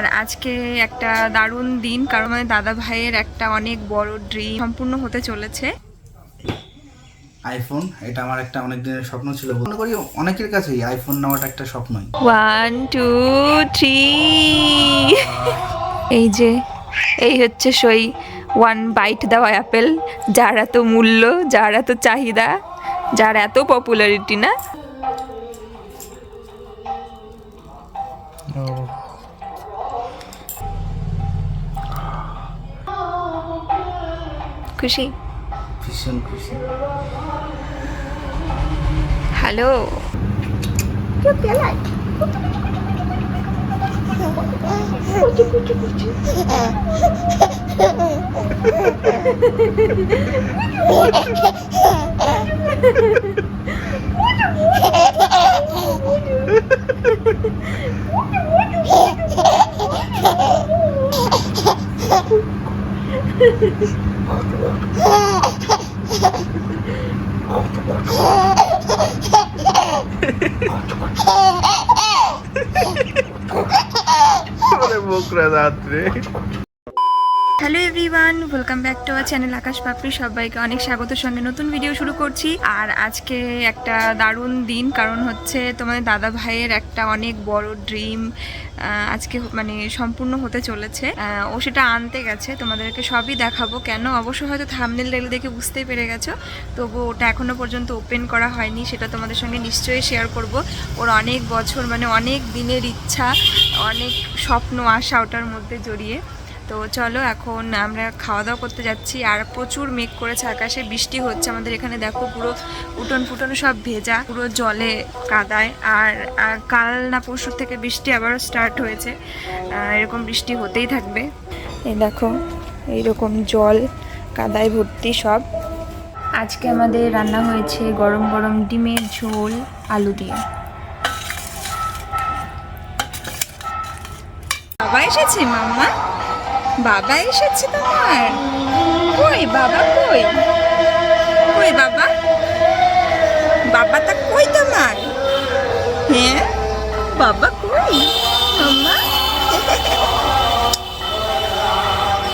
আর আজকে একটা দারুণ দিন কারণ মানে দাদা ভাইয়ের একটা অনেক বড় ড্রিম সম্পূর্ণ হতে চলেছে। আইফোন এটা আমার একটা অনেক দিনের স্বপ্ন ছিল। মনে করি অনেকের কাছেই আইফোন নেওয়াটা একটা স্বপ্নই। ওয়ান টু থ্রি এই যে এই হচ্ছে সই ওয়ান বাইট দেওয়া অ্যাপেল যার এত মূল্য যার এত চাহিদা যার এত পপুলারিটি না? খুশি? ভীষণ খুশি। Hello? Hello everyone welcome back to our channel Akash Papri সবাইকে অনেক স্বাগত। সঙ্গে নতুন ভিডিও শুরু করছি। আর আজকে একটা দারুণ দিন, কারণ হচ্ছে তোমাদের দাদা ভাইয়ের একটা অনেক বড় ড্রিম আজকে মানে সম্পূর্ণ হতে চলেছে। ও সেটা আনতে গেছে। তোমাদেরকে সবই দেখাবো। কেন? অবশ্য হয়তো থামনেল দেখলে দেখে বুঝতেই পেরে গেছো। তবু ওটা এখনও পর্যন্ত ওপেন করা হয়নি। সেটা তোমাদের সঙ্গে নিশ্চয়ই শেয়ার করব। ওর অনেক বছর মানে অনেক দিনের ইচ্ছা, অনেক স্বপ্ন, আশা ওটার মধ্যে জড়িয়ে। তো চলো এখন আমরা খাওয়া দাওয়া করতে যাচ্ছি। আর প্রচুর মেঘ করেছে, আকাশে বৃষ্টি হচ্ছে। আমাদের এখানে দেখো পুরো উঠোন ফুটন সব ভেজা, পুরো জলে কাদায়। আর কাল না পরশুর থেকে বৃষ্টি আবারও স্টার্ট হয়েছে। এরকম বৃষ্টি হতেই থাকবে। এই দেখো, এইরকম জল, কাদায় ভর্তি সব। আজকে আমাদের রান্না হয়েছে গরম গরম ডিমের ঝোল, আলু দিয়ে। বাবা এসেছে, মাম্মা? বাবা এসেছে তোমার? কই বাবা কই? কই বাবা? বাবাটা কই তোমার? হ্যাঁ বাবা কই?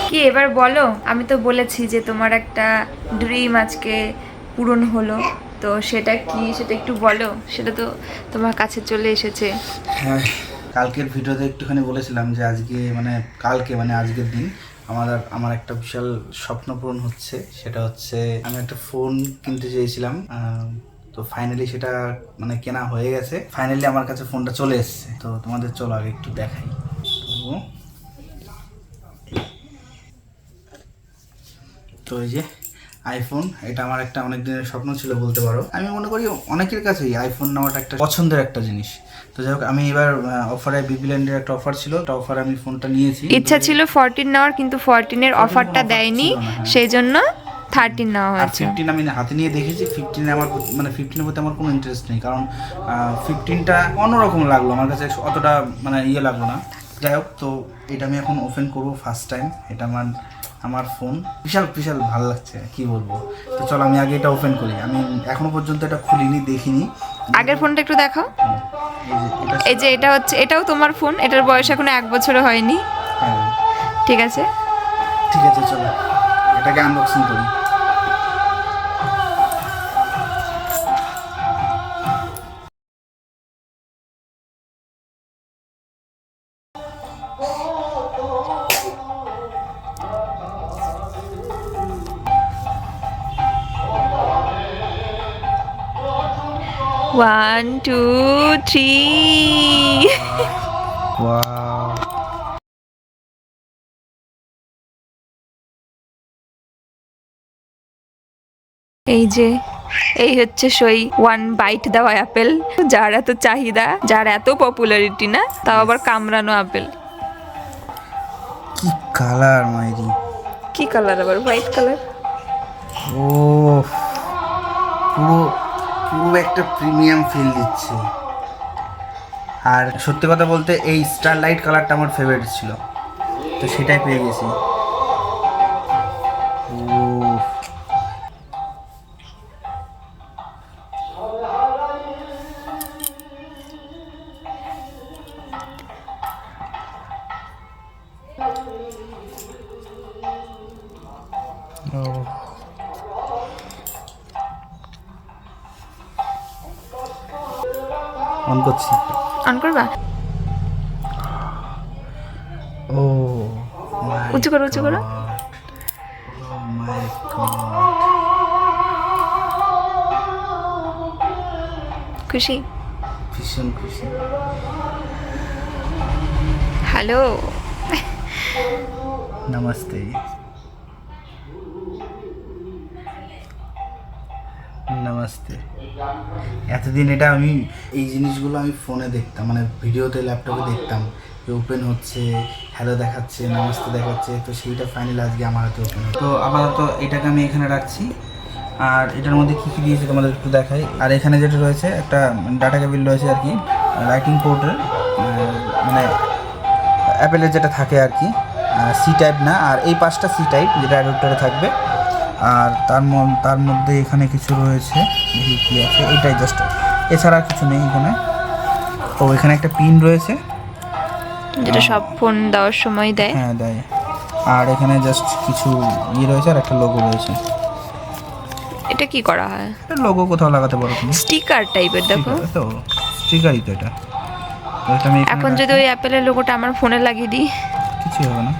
কি এবার বলো? আমি তো বলেছি যে তোমার একটা ড্রিম আজকে পূরণ হলো। তো সেটা কি সেটা একটু বলো? সেটা তো তোমার কাছে চলে এসেছে। হ্যাঁ কালকের ভিডিওতে একটুখানি বলেছিলাম যে আজকে মানে কালকে মানে আজকের দিন আমার আমার একটা বিশাল স্বপ্ন পূরণ হচ্ছে। সেটা হচ্ছে আমি একটা ফোন কিনতে চেয়েছিলাম তো ফাইনালি সেটা মানে কেনা হয়ে গেছে। ফাইনালি আমার কাছে ফোনটা চলে এসেছে। তো তোমাদের চলো আগে একটু দেখাই। তো তো এই যে আইফোন এটা আমার একটা অনেক দিনের স্বপ্ন ছিল বলতে পারো। আমি মনে করি অনেকের কাছেই আইফোন নেওয়াটা একটা পছন্দের একটা জিনিস। তো যাই হোক আমি এবার অফারে বিবিল্যান্ডের একটা অফার ছিল একটা অফারে আমি ফোনটা নিয়েছি। ইচ্ছা ছিল ফোরটিন নেওয়ার কিন্তু ফোরটিনের অফারটা দেয়নি। সেই জন্য থার্টিন নেওয়া আর হয়েছে। ফিফটিন আমি হাতে নিয়ে দেখেছি ফিফটিনে আমার মানে ফিফটিনের প্রতি আমার কোনো ইন্টারেস্ট নেই কারণ ফিফটিনটা অন্যরকম লাগল আমার কাছে অতটা মানে ইয়ে লাগল না। যাই হোক তো এটা আমি এখন ওপেন করব ফার্স্ট টাইম এটা আমার আমার ফোন বিশাল বিশাল ভালো লাগছে কি বলব। তো চলো আমি আগে এটা ওপেন করি। আমি এখনও পর্যন্ত এটা খুলিনি দেখিনি। আগের ফোনটা একটু দেখাও। এই যে এটা হচ্ছে এটাও তোমার ফোন এটার বয়স এখনও এক বছরও হয়নি। হ্যাঁ। ঠিক আছে? ঠিক আছে চলো। এটাকে আনবক্সিং করি। ওয়ান টু থ্রি এই যে এই হচ্ছে সই ওয়ান বাইট দেওয়া অ্যাপেল যার এত চাহিদা যার এত পপুলারিটি না তাও আবার কামড়ানো আপেল কি কালার মাইরি। কি কালার আবার? হোয়াইট কালার ও পুরো পুরো একটা প্রিমিয়াম ফিল দিচ্ছে। আর সত্যি কথা বলতে এই স্টারলাইট কালারটা আমার ফেভারিট ছিল। তো সেটাই পেয়ে গেছি। অন করছি। অন করবা? ও উঁচু করো উঁচু করো। খুশি? ভীষণ খুশি। হ্যালো নমস্তে। নমস্তে। এতদিন এটা আমি এই জিনিসগুলো আমি ফোনে দেখতাম মানে ভিডিওতে, ল্যাপটপে দেখতাম যে ওপেন হচ্ছে হ্যালো দেখাচ্ছে, নমস্তে দেখাচ্ছে, তো সেইটা ফাইনাল আজকে আমার হাতে ওপেন তো আপাতত এটাকে আমি এখানে রাখছি। আর এটার মধ্যে কী কী দিয়েছে তোমাদের একটু দেখাই। আর এখানে যেটা রয়েছে, একটা ডাটা কেবিল রয়েছে আর কি লাইটিং পোর্টের মানে অ্যাপেলের যেটা থাকে আর কি সি টাইপ না, আর এই পাঁচটা সি টাইপ যেটা অ্যাডাপ্টারে থাকবে আর তার তার মধ্যে এখানে কিছু রয়েছে দেখি কী আছে এটাই জাস্ট এছাড়া কিছু নেই এখানে। ও এখানে একটা পিন রয়েছে। যেটা সব ফোন দেওয়ার সময় দেয়। হ্যাঁ দেয়। আর এখানে জাস্ট কিছু ইয়ে রয়েছে আর একটা লোগো রয়েছে। এটা কি করা হয়? এটা লোগো কোথাও লাগাতে পারো তুমি। স্টিকার টাইপের দেখো। তো স্টিকারই তো এটা। এখন যদি ওই অ্যাপেলের লোগোটা আমার ফোনে লাগিয়ে দিই। কিছু হবে না।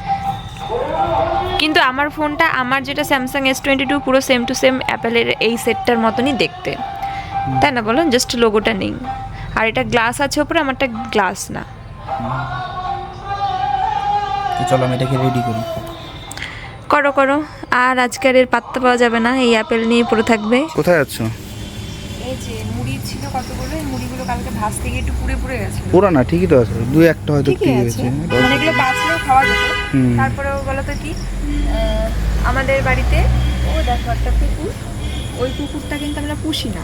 কিন্তু আমার ফোনটা আমার যেটা স্যামসাং এস টোয়েন্টি টু পুরো সেম টু সেম অ্যাপেলের এই সেটটার মতনই দেখতে। তাই না বলো জাস্ট লোগোটা নেই। আর এটা গ্লাস আছে ওপরে আমারটা গ্লাস না। তো চলো আমি এটাকে রেডি করি। করো করো। আর আজকের এর পাত্তা পাওয়া যাবে না। এই অ্যাপেল নিয়ে পড়ে থাকবে। কোথায় যাচ্ছ এই যে কতগুলো এই মুড়িগুলো কালকে ভাজ থেকে একটু পুড়ে পুড়ে গেছে পুরো না ঠিকই তো আছে। দুই একটা হয়তো মানে এগুলো বাঁচলেও খাওয়া যেত। হুম। তারপরেও বলো তো কি আমাদের বাড়িতে ও দেখো একটা কুকুর ওই কুকুরটা কিন্তু আমরা পুষি না।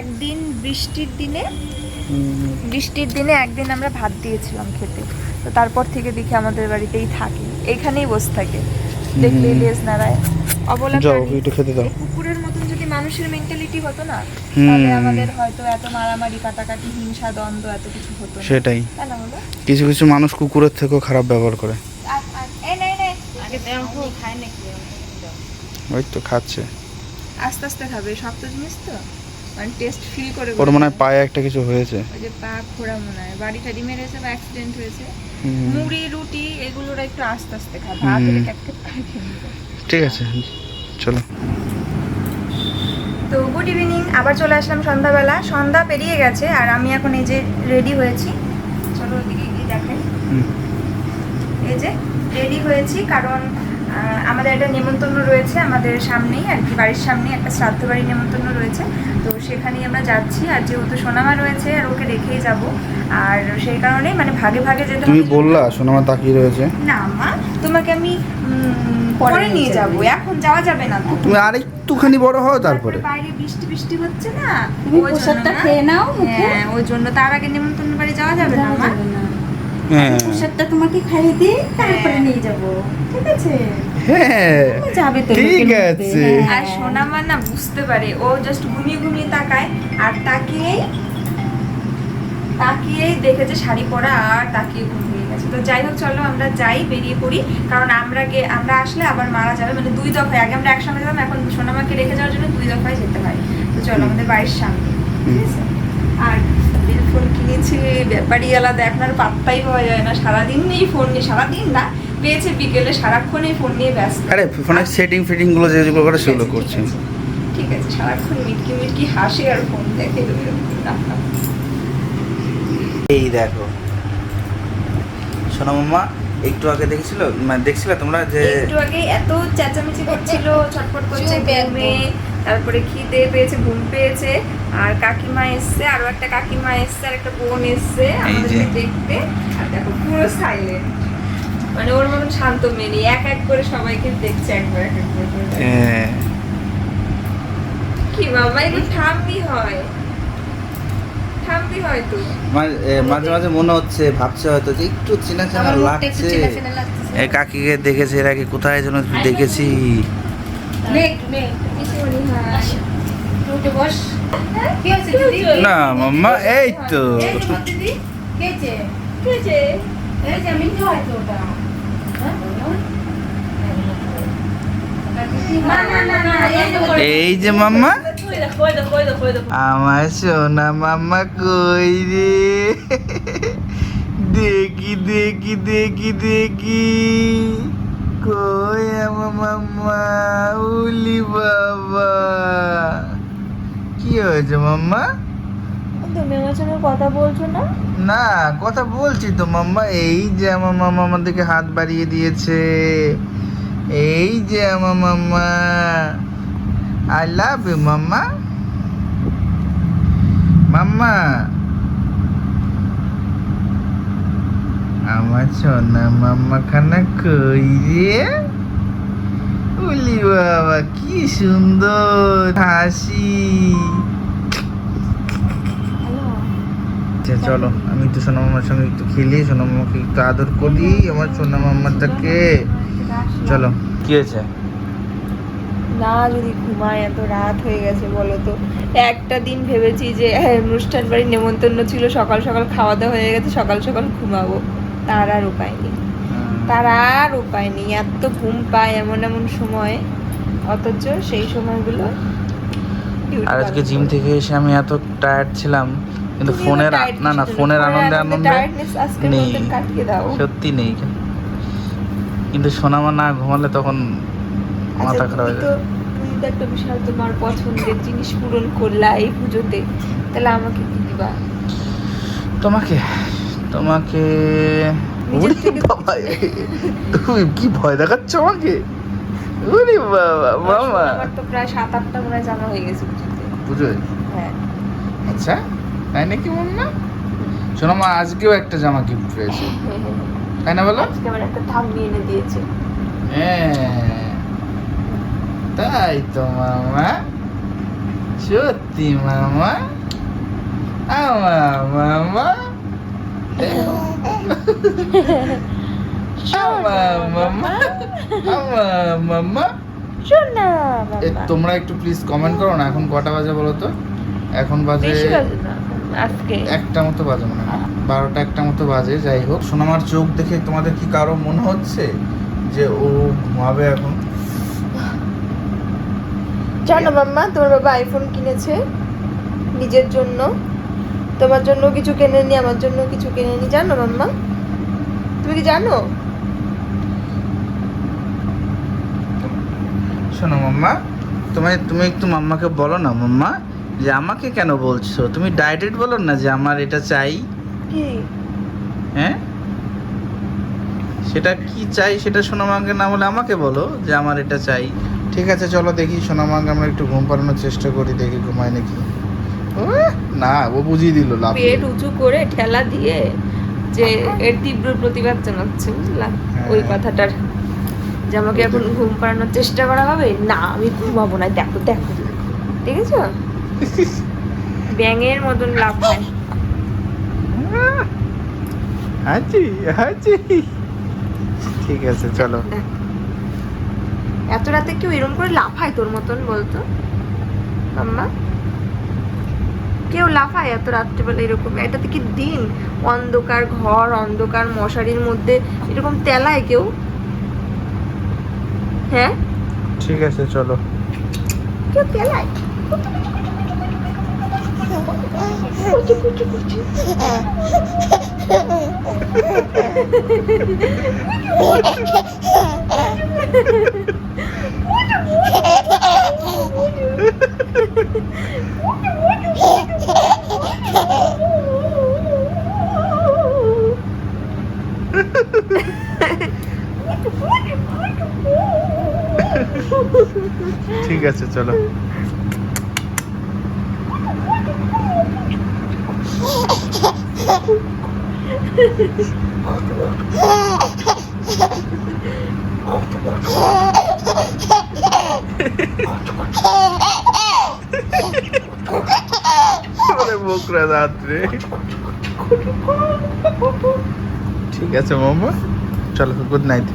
একদিন বৃষ্টির দিনে বৃষ্টির দিনে একদিন আমরা ভাত দিয়েছিলাম খেতে। তো তারপর থেকে দেখি আমাদের বাড়িতেই থাকে। এইখানেই বসে থাকে। দেখলে লেজ নাড়ায়। অবলা কুকুরের যদি মানুষের মেন্টালিটি হতো না। তাহলে আমাদের হয়তো এত মারামারি কাটাকাটি হিংসা দ্বন্দ্ব এত কিছু হতো না। সেটাই। কিছু কিছু মানুষ কুকুরের থেকেও খারাপ ব্যবহার করে। আর আর এই নে নে। আগে দেখো খায় নাকি? ওই তো খাচ্ছে। আস্তে আস্তে খাবে। সব তো জিনিস তো। মানে টেস্ট ফিল করে ওর মনে হয় পায়ে একটা কিছু হয়েছে। ওই যে পা মনে হয়। বাড়ি টাড়ি মেরেছে বা অ্যাক্সিডেন্ট হয়েছে। মুড়ি রুটি এগুলোর একটু আস্তে আস্তে ভাত। ঠিক আছে। চলো। তো গুড ইভিনিং আবার চলে আসলাম সন্ধ্যাবেলা। সন্ধ্যা পেরিয়ে গেছে আর আমি এখন এই যে রেডি হয়েছি। চলো ওদিকে গিয়ে দেখাই এই যে রেডি হয়েছি কারণ আমাদের একটা নেমন্তন্ন রয়েছে আমাদের সামনেই আর কি বাড়ির সামনে একটা শ্রাদ্ধ বাড়ির নেমন্তন্ন রয়েছে। তো সেখানেই আমরা যাচ্ছি আর যেহেতু সোনামা রয়েছে আর ওকে রেখেই যাব। আর সেই কারণেই মানে ভাগে ভাগে যেতে তুমি বললা সোনামা তাকিয়ে রয়েছে। না মা তোমাকে আমি পরে নিয়ে যাব। এখন যাওয়া যাবে না তুমি আর একটুখানি বড় হও তারপরে। বাইরে বৃষ্টি বৃষ্টি হচ্ছে না? তুমি প্রসাদটা খেয়ে নাও মুখে। হ্যাঁ ওই জন্য তার আগে নেমন্তন্ন বাড়ি যাওয়া যাবে না যাওয়া মা? যাবে না। হ্যাঁ। প্রসাদটা তোমাকে খাইয়ে দিই তারপরে হ্যাঁ। নিয়ে যাব। ঠিক আছে? হ্যাঁ। যাবে তো ঠিক আছে। আর সোনামা না বুঝতে পারে ও জাস্ট ঘুমিয়ে ঘুমিয়ে তাকায় আর তাকিয়েই তাকিয়েই দেখে যে শাড়ি পরা আর তাকিয়ে ঘুমিয়ে গেছে। তো যাই হোক চলো আমরা যাই বেরিয়ে পড়ি। কারণ আমরা গে আমরা আসলে আবার মারা যাবে মানে দুই দফায়। আগে আমরা একসঙ্গে যেতাম এখন সোনামাকে রেখে যাওয়ার জন্য দুই দফায় যেতে হয়। তো চলো আমাদের বাড়ির সামনে ঠিক আছে? আর ফোন কিনেছি ব্যাপারই আলাদা এখন আর পাত্তাই পাওয়া যায় না। সারাদিন এই ফোন নিয়ে সারাদিন না পেয়েছে বিকেলে সারাক্ষণ এই ফোন নিয়ে ব্যস্ত। আরে ফোনের সেটিং ফিটিংগুলো যেগুলো করে সেগুলো করছি। ঠিক আছে সারাক্ষণ মিটকি মিটকি হাসি আর ফোন দেখে এই দেখো। সোনা মামা একটু আগে দেখছিল? মানে দেখছিলে তোমরা যে একটু আগে এত চেঁচামেচি করছিল ছটফট করছে ঘুমে তারপরে খিদে পেয়েছে ঘুম পেয়েছে আর কাকিমা এসছে আরও একটা কাকিমা এসছে আর একটা বোন এসছে আমাদেরকে দেখতে। আর দেখো পুরো সাইলেন্ট মানে ওর মতন শান্ত মেয়ে এক এক করে সবাইকে দেখছে একবার এক এক করে। হ্যাঁ, কি বাবা এগুলো ঠাম্মি হয়। থামবি হয়তো। মাঝে মাঝে মনে হচ্ছে ভাবছে হয়তো যে একটু চেনা চেনা লাগছে। কাকিকে দেখেছি এর আগে কোথায় যেন দেখেছি। না। মাম্মা এই তো। এই যে মাম্মা? আমার সোনা মাম্মা কই রে দেখি দেখি দেখি দেখি কই আমার মাম্মা উলি বাবা কি হয়েছে মাম্মা? তুমি আমার সঙ্গে কথা বলছো না? না কথা বলছি তো মাম্মা। এই যে আমার মাম্মা আমাদেরকে হাত বাড়িয়ে দিয়েছে। এই যে আমার মাম্মা। আই লাভ ইউ মাম্মা মাম্মা আমার সোনা মাম্মা খানা কই রে উলি বাবা, কি সুন্দর হাসি। আচ্ছা চলো, আমি তো সোনা মামার সঙ্গে একটু খেলি, সোনা মামাকে একটু আদর করি, আমার সোনা মামাটাকে চলো। কি হয়েছে? না যদি ঘুমায় এত রাত হয়ে গেছে বলো তো। একটা দিন ভেবেছি যে হ্যাঁ, অনুষ্ঠান বাড়ির নেমন্তন্ন ছিল সকাল সকাল খাওয়া দাওয়া হয়ে গেছে সকাল সকাল ঘুমাবো। তার আর উপায় নেই। তার আর উপায় নেই। এত ঘুম পায় এমন এমন সময় অথচ সেই সময়গুলো আর আজকে জিম থেকে এসে আমি এত টায়ার্ড ছিলাম কিন্তু ফোনের না না ফোনের আনন্দে আনন্দে নেই। সত্যি নেই। কিন্তু সোনামা না ঘুমালে তখন মাথা খারাপ হয়ে যায়। তুমি তো একটা বিশাল তোমার পছন্দের জিনিস পূরণ করলা এই পুজোতে। তাহলে আমাকে কি দিবা? তোমাকে? তোমাকে নিজের ওরে বাবা তুমি কি ভয় দেখাচ্ছ আমাকে? ওরে বাবা মামা। আমার তো প্রায় সাত আটটা মনে হয় জামা হয়ে গেছে পুজোতে। হ্যাঁ। আচ্ছা তাই নাকি মাম্মা? শোনো মা আজকেও একটা জামা গিফট পেয়েছে। তাই না বলো? আজকে আমার একটা এনে দিয়েছে। হ্যাঁ। তাই তো মামা? সত্যি মামা? আমার মামা? তোমরা একটু প্লিজ কমেন্ট করো না এখন কটা বাজে বলো তো? এখন বাজে আজকে। একটা মতো বাজে মনে হয়। বারোটা একটা মতো বাজে যাই হোক। সোনামার চোখ দেখে তোমাদের কি কারও মনে হচ্ছে যে ও ঘুমাবে এখন? জানো মাম্মা তোমার বাবা আইফোন কিনেছে নিজের জন্য। তোমার জন্য কিছু কেনেনি আমার জন্য কিছু কেনেনি জানো মাম্মা? তুমি কি জানো? শোনো মাম্মা তোমায় তুমি একটু মাম্মাকে বলো না মাম্মা যে আমাকে কেন বলছো? তুমি ডাইরেক্ট বলো না যে আমার এটা চাই। কি? হ্যাঁ? সেটা কি চাই সেটা সোনামাকে না বলে আমাকে বলো যে আমার এটা চাই। ঠিক আছে চলো দেখি সোনামাকে আমরা একটু ঘুম পাড়ানোর চেষ্টা করি দেখি ঘুমায় নাকি। না ও বুঝিয়ে দিল লাভ পেট উঁচু করে ঠেলা দিয়ে যে এর তীব্র প্রতিবাদ জানাচ্ছে বুঝলা? ওই হ্যাঁ। কথাটার। যে আমাকে এখন ঘুম পাড়ানোর চেষ্টা করা হবে? না আমি ঘুমাবো না দেখো দেখো। ঠিক আছে ব্যাঙের মতন লাভ হয়। হাজি হাজি ঠিক আছে চলো। এত রাতে কেউ এরম করে লাফায় তোর মতন বলতো? আম্মা? কেউ লাফায় এত রাত্রেবেলা এরকম? এটাতে কি দিন? অন্ধকার ঘর অন্ধকার মশারির মধ্যে এরকম তেলায় কেউ? হ্যাঁ? ঠিক আছে চলো। কেউ তেলায়? কুচু, কুচু, কুচু। ঠিক আছে চলো ওরে বকরা দাঁত রে ঠিক আছে মাম্মা চলো গুড নাইট